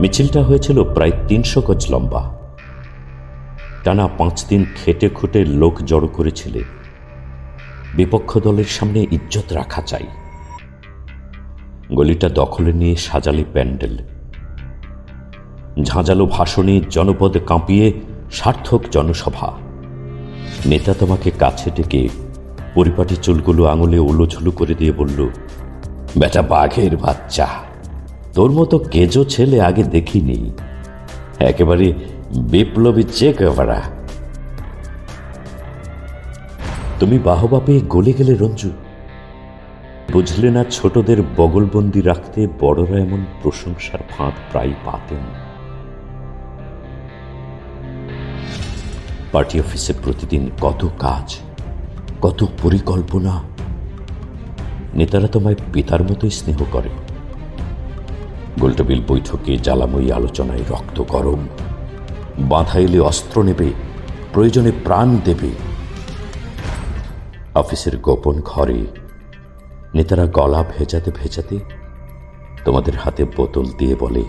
মিছিলটা হয়েছিল প্রায় তিনশো গজ লম্বা। টানা পাঁচ দিন খেটে খুটে লোক জড়ো করেছিলে। বিপক্ষ দলের সামনে ইজ্জত রাখা চাই। গলিটা দখলে নিয়ে সাজালি প্যান্ডেল। ঝাঁঝালো ভাষণে জনপদ কাঁপিয়ে সার্থক জনসভা। নেতা তোমাকে কাছে ডেকে পরিপাটি চুলগুলো আঙুলে ওলোঝুলো করে দিয়ে বলল, বেটা বাঘের বাচ্চা। তোর মতো কেজো ছেলে আগে দেখিনি। একেবারে বিপ্লবী চেক তুমি বাহবা পেয়ে গলে গেলে রঞ্জু। বুঝলে না ছোটদের বগলবন্দি রাখতে বড়রা এমন প্রশংসার ফাঁদ প্রায় পাতেন। পার্টি অফিসে প্রতিদিন কত কাজ, কত পরিকল্পনা। নেতারা তোমায় পিতার মতোই স্নেহ করে। গোলটেবিল বৈঠকে জ্বালাময়ী আলোচনায় রক্ত গরম। বাধা এলে অস্ত্র নেবে, প্রয়োজনে প্রাণ দেবে। অফিসের গোপন ঘরে নেতারা গলা ভেজাতে ভেজাতে তোমাদের হাতে বোতল দিয়ে বলে,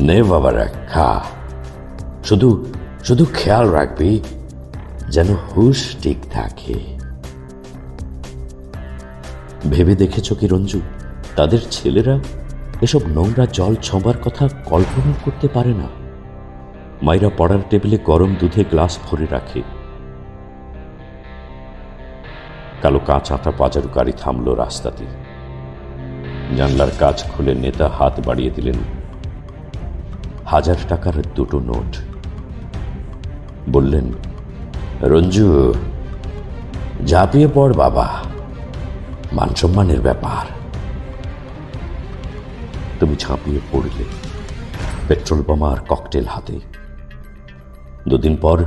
নে বাবারা খা। শুধু শুধু খেয়াল রাখবি, যেন হুশ ঠিক থাকে। ভেবে দেখেছ কি রঞ্জু? তাদের ছেলেরা এসব নোংরা জল ছোঁবার কথা কল্পনা করতে পারে না। মায়েরা পড়ার টেবিলে গরম দুধে গ্লাস ভরে রাখে। কালো কাঁচ আঁটা পাজারু গাড়ি থামল রাস্তাতে। জানলার কাজ খুলে নেতা হাত বাড়িয়ে দিলেন। হাজার টাকার দুটো নোট। বললেন, রঞ্জু, ঝাঁপিয়ে পড় বাবা। মান সম্মানের ব্যাপার। তুমি ঝাঁপিয়ে পড়লে পেট্রোল বোমা আর ককটেল হাতে। দুদিন পর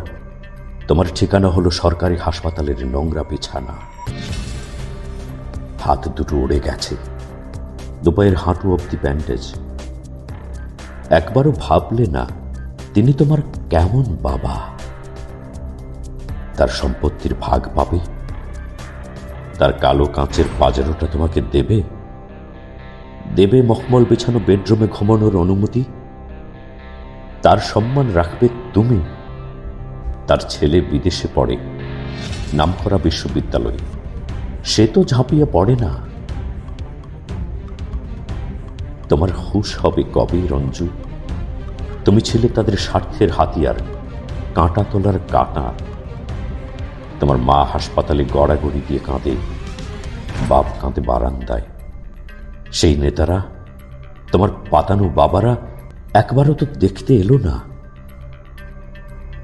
তোমার ঠিকানা হলো সরকারি হাসপাতালের নোংরা বিছানা। হাত দুটো উড়ে গেছে। দুপায়ের হাঁটু অব্দি ব্যান্ডেজ একবারও ভাবলে না, তিনি তোমার কেমন বাবা? তার সম্পত্তির ভাগ পাবে? তার কালো কাঁচের পাজারোটা তোমাকে দেবে? দেবে মখমল বিছানো বেডরুমে ঘুমানোর অনুমতি? তার সম্মান রাখবে তুমি। তার ছেলে বিদেশে পড়ে, নামকরা বিশ্ববিদ্যালয়ে। সে তো ঝাঁপিয়ে পড়ে না। তোমার হুশ হবে কবে, রঞ্জু? তুমি ছিলে তাদের স্বার্থের হাতিয়ার, কাঁটা তোলার কাঁটা। তোমার মা হাসপাতালে গড়াগড়ি দিয়ে কাঁদে, বাপ কাঁদে বারান্দায়। সেই নেতারা, তোমার পাতানো বাবারা একবারও তো দেখতে এলো না।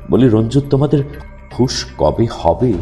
বলি রঞ্জু তোমাদের হুশ কবে হবে?